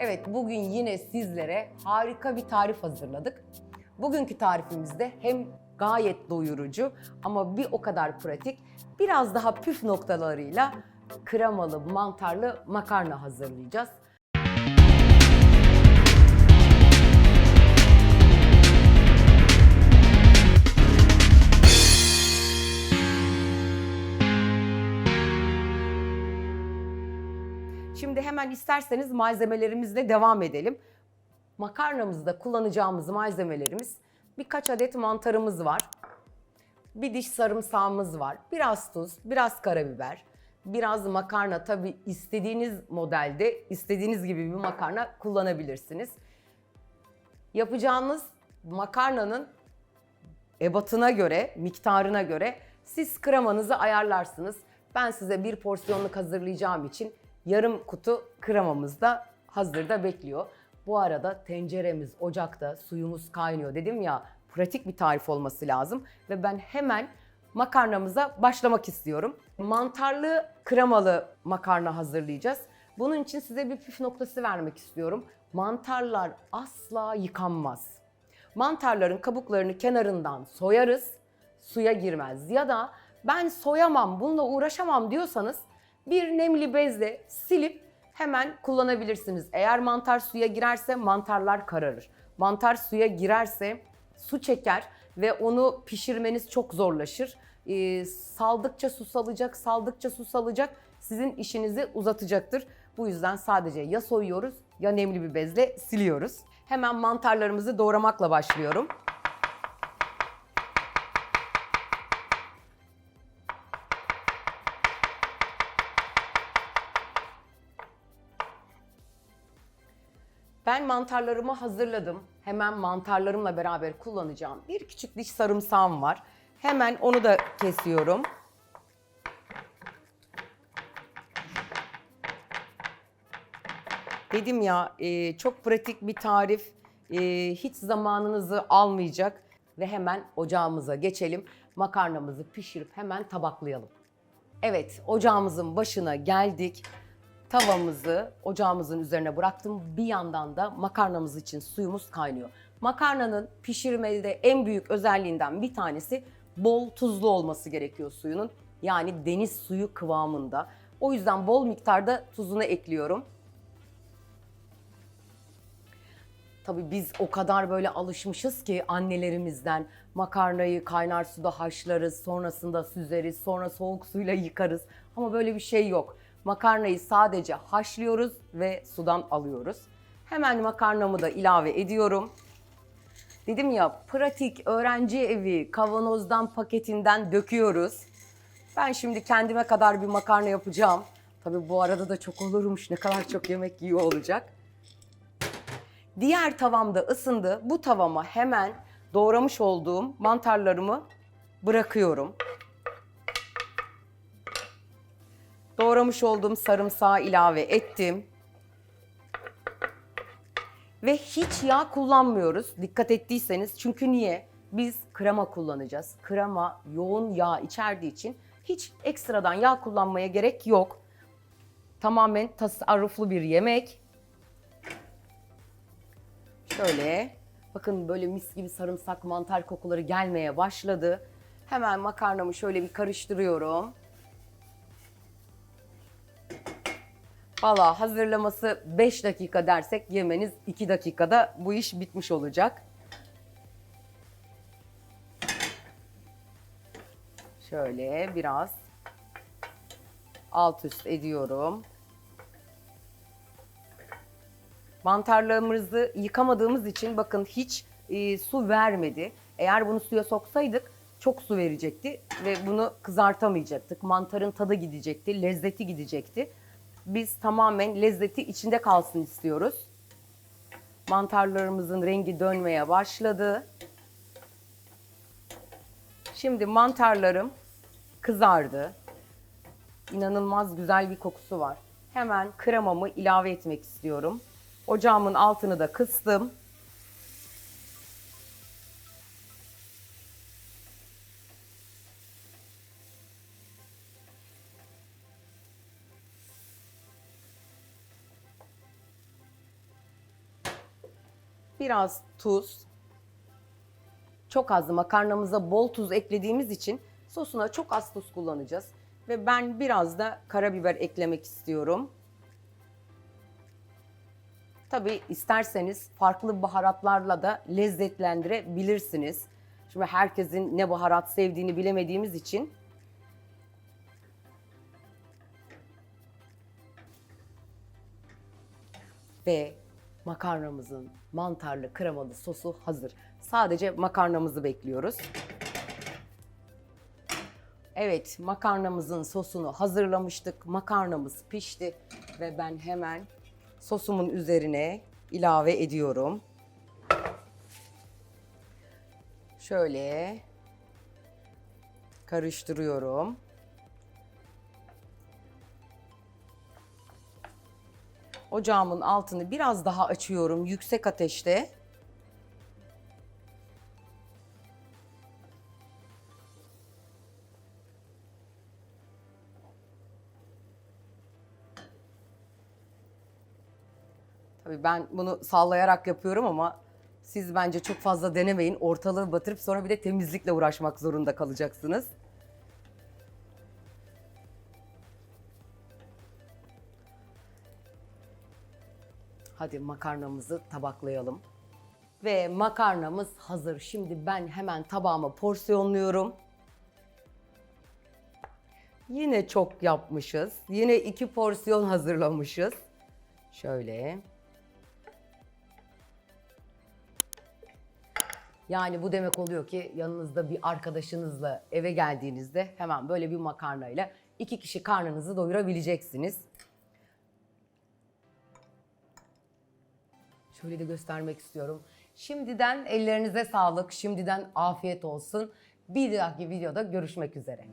Evet, bugün yine sizlere harika bir tarif hazırladık. Bugünkü tarifimizde hem gayet doyurucu ama bir o kadar pratik, biraz daha püf noktalarıyla kremalı, mantarlı makarna hazırlayacağız. Şimdi hemen isterseniz malzemelerimizle devam edelim. Makarnamızda kullanacağımız malzemelerimiz birkaç adet mantarımız var. Bir diş sarımsağımız var. Biraz tuz, biraz karabiber, biraz makarna tabi istediğiniz modelde, istediğiniz gibi bir makarna kullanabilirsiniz. Yapacağınız makarnanın ebatına göre, miktarına göre siz kremanızı ayarlarsınız. Ben size bir porsiyonluk hazırlayacağım için yarım kutu kremamız da hazırda bekliyor. Bu arada tenceremiz ocakta, suyumuz kaynıyor dedim ya pratik bir tarif olması lazım ve ben hemen makarnamıza başlamak istiyorum. Mantarlı kremalı makarna hazırlayacağız. Bunun için size bir püf noktası vermek istiyorum. Mantarlar asla yıkanmaz. Mantarların kabuklarını kenarından soyarız, suya girmez. Ya da ben soyamam, bununla uğraşamam diyorsanız bir nemli bezle silip hemen kullanabilirsiniz. Eğer mantar suya girerse mantarlar kararır. Mantar suya girerse su çeker ve onu pişirmeniz çok zorlaşır. Ee, saldıkça su salacak, saldıkça su salacak sizin işinizi uzatacaktır. Bu yüzden sadece ya soyuyoruz ya nemli bir bezle siliyoruz. Hemen mantarlarımızı doğramakla başlıyorum. Ben mantarlarımı hazırladım. Hemen mantarlarımla beraber kullanacağım. Bir küçük diş sarımsağım var. Hemen onu da kesiyorum. Dedim ya e, çok pratik bir tarif. E, hiç zamanınızı almayacak. Ve hemen ocağımıza geçelim. Makarnamızı pişirip hemen tabaklayalım. Evet, ocağımızın başına geldik. Tavamızı ocağımızın üzerine bıraktım. Bir yandan da makarnamız için suyumuz kaynıyor. Makarnanın pişirmede en büyük özelliğinden bir tanesi bol tuzlu olması gerekiyor suyunun. Yani deniz suyu kıvamında. O yüzden bol miktarda tuzunu ekliyorum. Tabii biz o kadar böyle alışmışız ki annelerimizden makarnayı kaynar suda haşlarız, sonrasında süzeriz, sonra soğuk suyla yıkarız. Ama böyle bir şey yok. Makarnayı sadece haşlıyoruz ve sudan alıyoruz. Hemen makarnamı da ilave ediyorum. Dedim ya pratik öğrenci evi kavanozdan paketinden döküyoruz. Ben şimdi kendime kadar bir makarna yapacağım. Tabii bu arada da çok olurmuş ne kadar çok yemek yiyor olacak. Diğer tavamda ısındı. Bu tavama hemen doğramış olduğum mantarlarımı bırakıyorum. Doğramış olduğum sarımsağı ilave ettim. Ve hiç yağ kullanmıyoruz. Dikkat ettiyseniz. Çünkü niye? Biz krema kullanacağız. Krema yoğun yağ içerdiği için hiç ekstradan yağ kullanmaya gerek yok. Tamamen tasarruflu bir yemek. Şöyle bakın böyle mis gibi sarımsak mantar kokuları gelmeye başladı. Hemen makarnamı şöyle bir karıştırıyorum. Valla hazırlaması 5 dakika dersek yemeniz 2 dakikada bu iş bitmiş olacak. Şöyle biraz alt üst ediyorum. Mantarlarımızı yıkamadığımız için bakın hiç e, su vermedi. Eğer bunu suya soksaydık çok su verecekti ve bunu kızartamayacaktık. Mantarın tadı gidecekti, lezzeti gidecekti. Biz tamamen lezzeti içinde kalsın istiyoruz. Mantarlarımızın rengi dönmeye başladı. Şimdi mantarlarım kızardı. İnanılmaz güzel bir kokusu var. Hemen kremamı ilave etmek istiyorum. Ocağımın altını da kıstım. Biraz tuz. Çok az makarnamıza bol tuz eklediğimiz için sosuna çok az tuz kullanacağız. Ve ben biraz da karabiber eklemek istiyorum. Tabi isterseniz farklı baharatlarla da lezzetlendirebilirsiniz. Şimdi herkesin ne baharat sevdiğini bilemediğimiz için ve makarnamızın mantarlı kremalı sosu hazır. Sadece makarnamızı bekliyoruz. Evet, makarnamızın sosunu hazırlamıştık. Makarnamız pişti ve ben hemen sosumun üzerine ilave ediyorum. Şöyle karıştırıyorum. Ocağımın altını biraz daha açıyorum yüksek ateşte. Tabii ben bunu sallayarak yapıyorum ama siz bence çok fazla denemeyin. Ortalığı batırıp sonra bir de temizlikle uğraşmak zorunda kalacaksınız. Hadi makarnamızı tabaklayalım. Ve makarnamız hazır. Şimdi ben hemen tabağıma porsiyonluyorum. Yine çok yapmışız. Yine iki porsiyon hazırlamışız. Şöyle. Yani bu demek oluyor ki yanınızda bir arkadaşınızla eve geldiğinizde hemen böyle bir makarnayla iki kişi karnınızı doyurabileceksiniz. Şöyle de göstermek istiyorum. Şimdiden ellerinize sağlık, şimdiden afiyet olsun. Bir dahaki videoda görüşmek üzere.